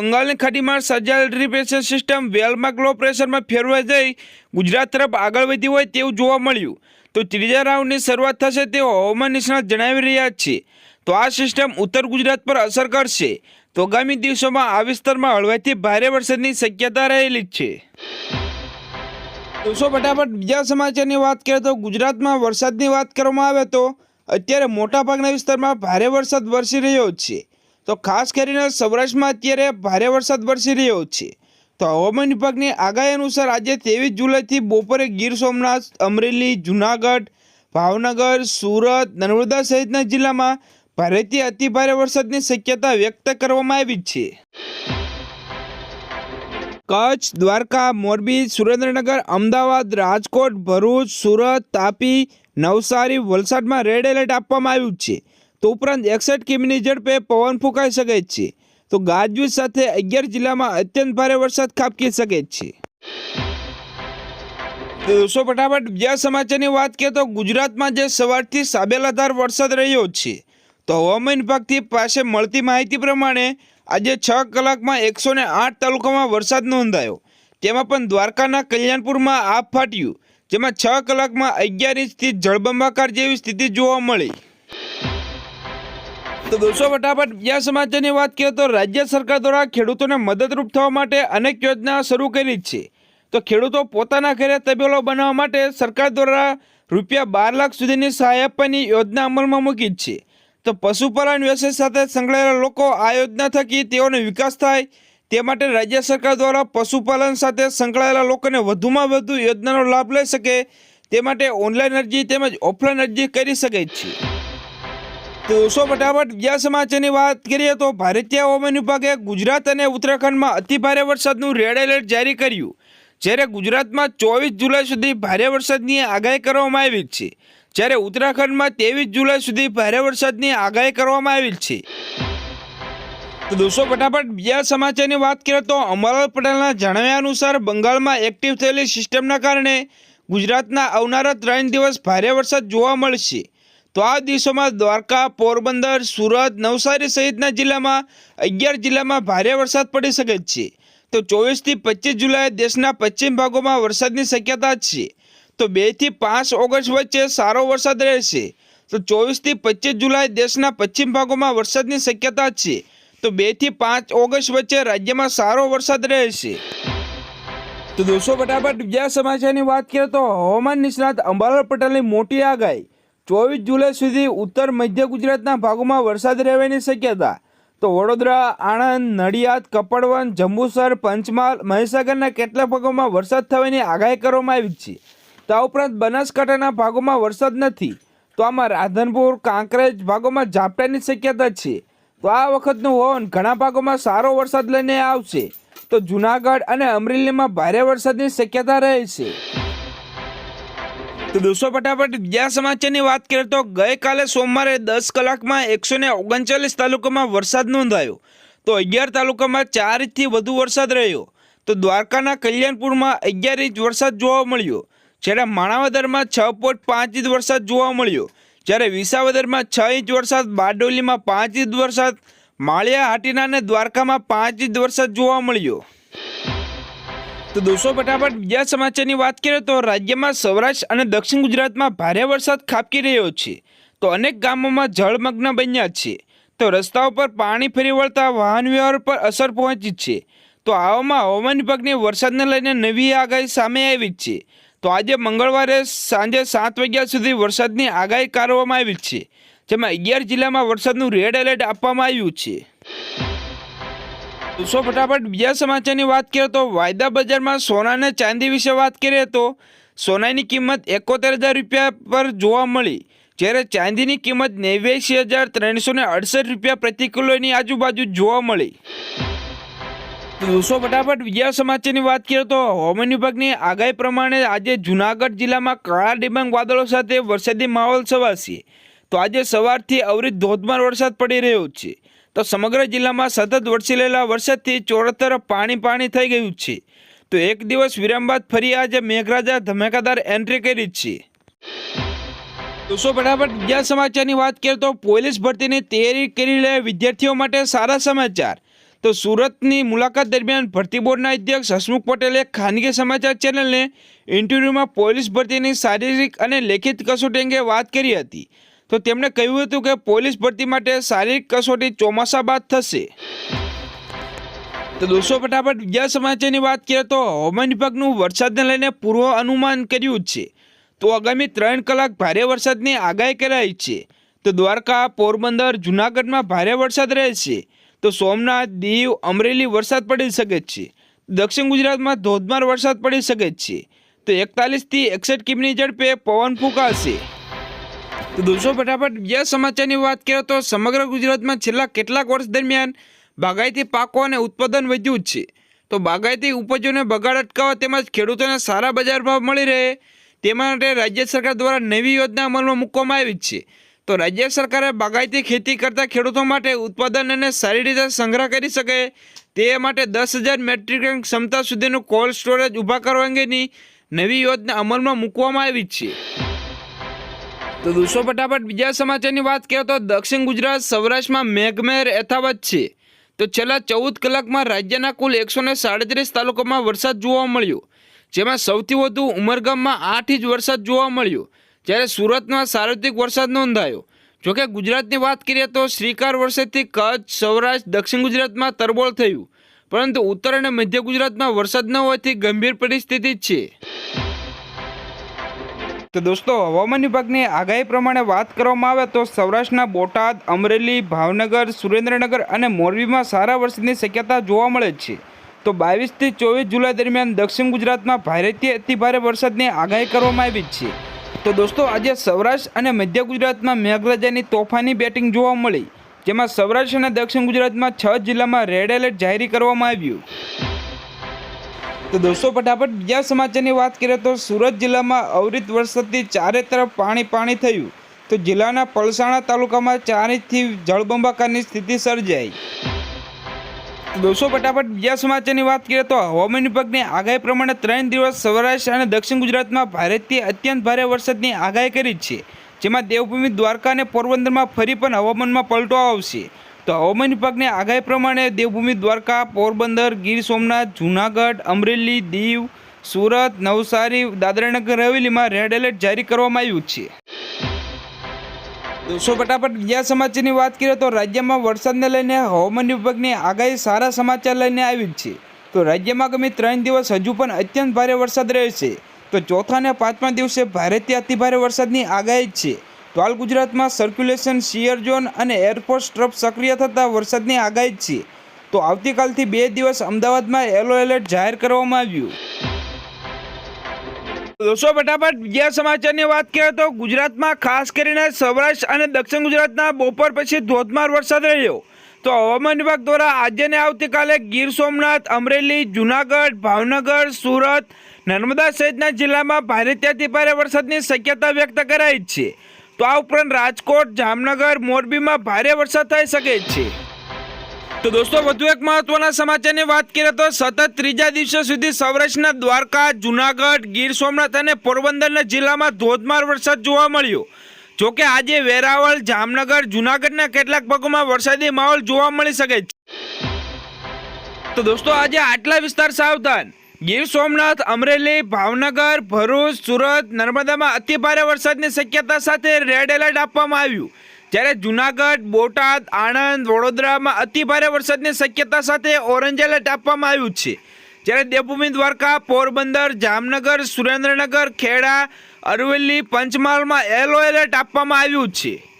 બંગાળની ખાડીમાં સર્જાયેલ ડિપ્રેશન સિસ્ટમ વેલમાં લો પ્રેશરમાં ફેરવાઈ જઈ ગુજરાત તરફ આગળ વધી હોય તેવું જોવા મળ્યું. તો ત્રીજા રાઉન્ડની શરૂઆત થશે તેવો હવામાન નિષ્ણાત જણાવી રહ્યા છે તો આ સિસ્ટમ ઉત્તર ગુજરાત પર અસર કરશે. તો આગામી દિવસોમાં આ વિસ્તારમાં હળવાથી ભારે વરસાદની શક્યતા રહેલી છે. દોસ્તો ફટાફટ બીજા સમાચારની વાત કરીએ તો ગુજરાતમાં વરસાદની વાત કરવામાં આવે તો અત્યારે મોટાભાગના વિસ્તારમાં ભારે વરસાદ વરસી રહ્યો છે. તો ખાસ કરીને સૌરાષ્ટ્રમાં અત્યારે ભારે વરસાદ વરસી રહ્યો છે. તો હવામાન વિભાગની આગાહી અનુસાર આજે ત્રેવીસ જુલાઈથી બપોરે ગીર સોમનાથ, અમરેલી, જૂનાગઢ, ભાવનગર, સુરત, નર્મદા સહિતના જિલ્લામાં ભારેથી અતિભારે વરસાદની શક્યતા વ્યક્ત કરવામાં આવી છે. કચ્છ, દ્વારકા, મોરબી, સુરેન્દ્રનગર, અમદાવાદ, રાજકોટ, ભરૂચ, સુરત, તાપી, નવસારી, વલસાડમાં રેડ એલર્ટ આપવામાં આવ્યું છે. તો ઉપરાંત એકસઠ કિમીની ઝડપે પવન ફૂંકાઈ શકે છે. તો ગાજવીજ સાથે અગિયાર જિલ્લામાં અત્યંત ભારે વરસાદ ખાબકી શકે છે. તો દોસ્તો, ફટાફટ બીજા સમાચારની વાત કરીએ તો ગુજરાતમાં જે સવારથી સાબેલાધાર વરસાદ રહ્યો છે, તો હવામાન વિભાગથી પાસે મળતી માહિતી પ્રમાણે આજે છ કલાકમાં એકસો ને આઠ તાલુકામાં વરસાદ નોંધાયો. તેમાં પણ દ્વારકાના કલ્યાણપુરમાં આપ ફાટ્યું, જેમાં છ કલાકમાં અગિયાર ઇંચથી જળબંબાકાર જેવી સ્થિતિ જોવા મળી. તો દોસ્તો, ફટાફટ બીજા સમાચારની વાત કરીએ તો રાજ્ય સરકાર દ્વારા ખેડૂતોને મદદરૂપ થવા માટે અનેક યોજના શરૂ કરી છે. તો ખેડૂતો પોતાના ઘરે તબેલો બનાવવા માટે સરકાર દ્વારા રૂપિયા બાર લાખ સુધીની સહાય આપવાની યોજના અમલમાં મૂકી છે. તો પશુપાલન વ્યવસાય સાથે સંકળાયેલા લોકો આ યોજના થકી તેઓનો વિકાસ થાય, તે માટે રાજ્ય સરકાર દ્વારા પશુપાલન સાથે સંકળાયેલા લોકોને વધુમાં વધુ યોજનાનો લાભ લઈ શકે, તે માટે ઓનલાઈન અરજી તેમજ ઓફલાઈન અરજી કરી શકે છે. દોસ્તો ફટાફટ બીજા સમાચારની વાત કરીએ તો ભારતીય હવામાન વિભાગે ગુજરાત અને ઉત્તરાખંડમાં અતિભારે વરસાદનું રેડ એલર્ટ જારી કર્યું. જ્યારે ગુજરાતમાં ચોવીસ જુલાઈ સુધી ભારે વરસાદની આગાહી કરવામાં આવી છે. જ્યારે ઉત્તરાખંડમાં ત્રેવીસ જુલાઈ સુધી ભારે વરસાદની આગાહી કરવામાં આવી છે. તો દોસ્તો, ફટાફટ બીજા સમાચારની વાત કરીએ તો અમરલાલ પટેલના જણાવ્યા અનુસાર બંગાળમાં એક્ટિવ થયેલી સિસ્ટમના કારણે ગુજરાતના આવનારા ત્રણ દિવસ ભારે વરસાદ જોવા મળશે. તો આ દિવસોમાં દ્વારકા, પોરબંદર, સુરત, નવસારી સહિતના જિલ્લામાં અગિયાર જિલ્લામાં ભારે વરસાદ પડી શકે છે. તો ચોવીસથી પચીસ જુલાઈ દેશના પશ્ચિમ ભાગોમાં વરસાદની શક્યતા છે. તો બેથી પાંચ ઓગસ્ટ વચ્ચે સારો વરસાદ રહેશે. તો ચોવીસથી પચીસ જુલાઈ દેશના પશ્ચિમ ભાગોમાં વરસાદની શક્યતા છે. તો બેથી પાંચ ઓગસ્ટ વચ્ચે રાજ્યમાં સારો વરસાદ રહેશે. તો દોસ્તો, ફટાફટ બીજા સમાચારની વાત કરીએ તો હવામાન નિષ્ણાત અંબાલાલ પટેલની મોટી આગાહી. ચોવીસ જુલાઈ સુધી ઉત્તર મધ્ય ગુજરાતના ભાગોમાં વરસાદ રહેવાની શક્યતા. તો વડોદરા, આણંદ, નડિયાદ કપડવન જંબુસર, પંચમહાલ, મહીસાગરના કેટલાક ભાગોમાં વરસાદ થવાની આગાહી કરવામાં આવી છે. તો આ ઉપરાંત બનાસકાંઠાના ભાગોમાં વરસાદ નથી. તો આમાં રાધનપુર, કાંકરેજ ભાગોમાં ઝાપટાની શક્યતા છે. તો આ વખતનું હોવન ઘણા ભાગોમાં સારો વરસાદ લઈને આવશે. તો જુનાગઢ અને અમરેલીમાં ભારે વરસાદની શક્યતા રહે છે. તો દોસ્તો ફટાફટ બીજા સમાચારની વાત કરીએ તો ગઈકાલે સોમવારે દસ કલાકમાં એકસો ને ઓગણચાલીસ તાલુકામાં વરસાદ નોંધાયો. તો અગિયાર તાલુકામાં ચાર ઇંચથી વધુ વરસાદ રહ્યો. તો દ્વારકાના કલ્યાણપુરમાં અગિયાર ઇંચ વરસાદ જોવા મળ્યો. જ્યારે માણાવદરમાં છ પોઈન્ટ પાંચ ઇંચ વરસાદ જોવા મળ્યો. જ્યારે વિસાવદરમાં છ ઇંચ વરસાદ, બારડોલીમાં પાંચ ઇંચ વરસાદ માળિયા હાટીના અને દ્વારકામાં પાંચ ઇંચ વરસાદ જોવા મળ્યો. તો દોસ્તો, ફટાફટ બીજા સમાચારની વાત કરીએ તો રાજ્યમાં સૌરાષ્ટ્ર અને દક્ષિણ ગુજરાતમાં ભારે વરસાદ ખાબકી રહ્યો છે. તો અનેક ગામોમાં જળમગ્ન બન્યા છે. તો રસ્તાઓ પર પાણી ફરી વળતા વાહન વ્યવહાર પર અસર પહોંચી છે. તો આવામાં હવામાન વિભાગની વરસાદને લઈને નવી આગાહી સામે આવી છે. તો આજે મંગળવારે સાંજે સાત વાગ્યા સુધી વરસાદની આગાહી કરવામાં આવી છે. જેમાં અગિયાર જિલ્લામાં વરસાદનું રેડ એલર્ટ આપવામાં આવ્યું છે. સો ફટાફટ બીજા સમાચારની વાત કરીએ તો વાયદા બજારમાં સોના અને ચાંદી વિશે વાત કરીએ તો સોનાની કિંમત એકોતેર હજાર રૂપિયા પર જોવા મળી. જ્યારે ચાંદીની કિંમત નેવ્યાસી હજાર ત્રણસો ને અડસઠ રૂપિયા પ્રતિ કિલોની આજુબાજુ જોવા મળી. દોસ્તો ફટાફટ બીજા સમાચારની વાત કરીએ તો હવામાન વિભાગની આગાહી પ્રમાણે આજે જુનાગઢ જિલ્લામાં કાળા ડિબાંગ વાદળો સાથે વરસાદી માહોલ છવાશે તો આજે સવારથી અવિરત ધોધમાર વરસાદ પડી રહ્યો છે. તો સમગ્ર જિલ્લામાં સતત વરસી રહેલા વરસાદથી ચોરતર પાણી પાણી થઈ ગયું છે. તો એક દિવસ વિરામ બાદ ફરી આજે મેઘરાજા ધમાકાદાર એન્ટ્રી કરી છે. દોસ્તો ફટાફટ બીજા સમાચારની વાત કરીએ તો પોલીસ ભરતીની તૈયારી કરી રહેલા વિદ્યાર્થીઓ માટે સારા સમાચાર. તો સુરતની મુલાકાત દરમિયાન ભરતી બોર્ડના અધ્યક્ષ હસમુખ પટેલે ખાનગી સમાચાર ચેનલને ઇન્ટરવ્યૂમાં પોલીસ ભરતીની શારીરિક અને લેખિત કસોટી અંગે વાત કરી હતી. તો તેમણે કહ્યું હતું કે પોલીસ ભરતી માટે શારીરિક કસોટી ચોમાસા બાદ થશે. તો દોસ્તો, ફટાફટ બીજા સમાચારની વાત કરીએ તો હવામાન વિભાગનું વરસાદને લઈને પૂર્વ અનુમાન કર્યું છે. તો આગામી ત્રણ કલાક ભારે વરસાદની આગાહી કરાઈ છે. તો દ્વારકા, પોરબંદર, જૂનાગઢમાં ભારે વરસાદ રહેશે. તો સોમનાથ, દીવ, અમરેલી વરસાદ પડી શકે છે. દક્ષિણ ગુજરાતમાં ધોધમાર વરસાદ પડી શકે છે. તો એકતાલીસથી એકસઠ કિમીની ઝડપે પવન ફૂંકાશે. તો દોસ્તો, ફટાફટ બીજા સમાચારની વાત કરીએ તો સમગ્ર ગુજરાતમાં છેલ્લા કેટલાક વર્ષ દરમિયાન બાગાયતી પાકો અને ઉત્પાદન વધ્યું જ છે. તો બાગાયતી ઉપજોને બગાડ અટકાવવા તેમજ ખેડૂતોને સારા બજાર ભાવ મળી રહે તે માટે રાજ્ય સરકાર દ્વારા નવી યોજના અમલમાં મૂકવામાં આવી છે. તો રાજ્ય સરકારે બાગાયતી ખેતી કરતા ખેડૂતો માટે ઉત્પાદન અને સારી રીતે સંગ્રહ કરી શકે તે માટે દસ હજાર મેટ્રિક ટન ક્ષમતા સુધીનું કોલ્ડ સ્ટોરેજ ઊભા કરવા અંગેની નવી યોજના અમલમાં મૂકવામાં આવી છે. તો દોસ્તો, ફટાફટ બીજા સમાચારની વાત કરીએ તો દક્ષિણ ગુજરાત સૌરાષ્ટ્રમાં મેઘમહેર યથાવત છે. તો છેલ્લા ચૌદ કલાકમાં રાજ્યના કુલ એકસો ને સાડત્રીસ તાલુકામાં વરસાદ જોવા મળ્યો. જેમાં સૌથી વધુ ઉમરગામમાં આઠ ઇંચ વરસાદ જોવા મળ્યો. જ્યારે સુરતમાં સાર્વત્રિક વરસાદ નોંધાયો. જોકે ગુજરાતની વાત કરીએ તો શ્રીકાર વરસાદથી કચ્છ, સૌરાષ્ટ્ર, દક્ષિણ ગુજરાતમાં તરબોળ થયું. પરંતુ ઉત્તર અને મધ્ય ગુજરાતમાં વરસાદ ન હોવાથી ગંભીર પરિસ્થિતિ છે. તો દોસ્તો, હવામાન વિભાગની આગાહી પ્રમાણે વાત કરવામાં આવે તો સૌરાષ્ટ્રના બોટાદ, અમરેલી, ભાવનગર, સુરેન્દ્રનગર અને મોરબીમાં સારા વરસાદની શક્યતા જોવા મળે છે. તો બાવીસથી ચોવીસ જુલાઈ દરમિયાન દક્ષિણ ગુજરાતમાં ભારેથી અતિભારે વરસાદની આગાહી કરવામાં આવી છે. તો દોસ્તો, આજે સૌરાષ્ટ્ર અને મધ્ય ગુજરાતમાં મેઘરાજાની તોફાની બેટિંગ જોવા મળી, જેમાં સૌરાષ્ટ્ર અને દક્ષિણ ગુજરાતમાં છ જિલ્લામાં રેડ એલર્ટ જાહેર કરવામાં આવ્યું. તો દોસ્તો, ફટાફટ બીજા સમાચારની વાત કરીએ તો સુરત જિલ્લામાં અવિરત વરસાદથી ચારે તરફ પાણી પાણી થયું. તો જિલ્લાના પલસાણા તાલુકામાં ચાર ઇંચથી જળબંબાકારની સ્થિતિ સર્જાઈ. દોસ્તો, ફટાફટ બીજા સમાચારની વાત કરીએ તો હવામાન વિભાગની આગાહી પ્રમાણે ત્રણ દિવસ સૌરાષ્ટ્ર અને દક્ષિણ ગુજરાતમાં ભારેથી અત્યંત ભારે વરસાદની આગાહી કરી છે. જેમાં દેવભૂમિ દ્વારકા અને પોરબંદરમાં ફરી પણ હવામાનમાં પલટો આવશે. તો હવામાન વિભાગની આગાહી પ્રમાણે દેવભૂમિ, દ્વારકા, પોરબંદર, ગીર સોમનાથ, જૂનાગઢ, અમરેલી, દીવ, સુરત, નવસારી, દાદરાનગર, હવેલીમાં રેડ એલર્ટ જારી કરવામાં આવ્યું છે. દોસ્તો ફટાફટ બીજા સમાચારની વાત કરીએ તો રાજ્યમાં વરસાદને લઈને હવામાન વિભાગની આગાહી સારા સમાચાર લઈને આવી છે. તો રાજ્યમાં આગામી ત્રણ દિવસ હજુ પણ અત્યંત ભારે વરસાદ રહેશે. તો ચોથા અને પાંચમા દિવસે ભારેથી અતિભારે વરસાદની આગાહી છે. તો ગુજરાતમાં સર્ક્યુલેશન શિયર ઝોન અને એરફોર્સ ટ્રફ સક્રિય થતાં વરસાદની આગાહી છે. તો આવતીકાલથી બે દિવસ અમદાવાદમાં યલો એલર્ટ જાહેર કરવામાં આવ્યું. દોસ્તો, ફટાફટ બીજા સમાચારની વાત કરીએ તો ગુજરાતમાં ખાસ કરીને સૌરાષ્ટ્ર અને દક્ષિણ ગુજરાતના બપોર પછી ધોધમાર વરસાદ રહ્યો. તો હવામાન વિભાગ દ્વારા આજે ને આવતીકાલે ગીર સોમનાથ, અમરેલી, જુનાગઢ, ભાવનગર, સુરત, નર્મદા સહિતના જિલ્લામાં ભારે ત્યાંથી ભારે વરસાદની શક્યતા વ્યક્ત કરાઈ છે. તો આ ઉપરાંત રાજકોટ, જામનગર, મોરબીમાં ભારે વરસાદ થઈ શકે છે. તો દોસ્તો, વધુ એક મહત્વના સમાચારની વાત કરીએ તો સતત ત્રીજા દિવસે સુધી સૌરાષ્ટ્રના દ્વારકા, જુનાગઢ, ગીર સોમનાથ અને પોરબંદરના જિલ્લામાં ધોધમાર વરસાદ જોવા મળ્યો. જોકે આજે વેરાવળ, જામનગર, જુનાગઢના કેટલાક ભાગોમાં વરસાદી માહોલ જોવા મળી શકે છે. તો દોસ્તો, આજે આટલા વિસ્તાર સાવધાન. ગીર સોમનાથ, અમરેલી, ભાવનગર, ભરૂચ, સુરત, નર્મદામાં અતિ ભારે વરસાદની શક્યતા સાથે રેડ એલર્ટ આપવામાં આવ્યું. જ્યારે જુનાગઢ, બોટાદ, આણંદ, વડોદરામાં અતિ ભારે વરસાદની શક્યતા સાથે ઓરેન્જ એલર્ટ આપવામાં આવ્યું છે. જ્યારે દેવભૂમિ દ્વારકા, પોરબંદર, જામનગર, સુરેન્દ્રનગર, ખેડા, અરવલ્લી, પંચમહાલમાં યલો એલર્ટ આપવામાં આવ્યું છે.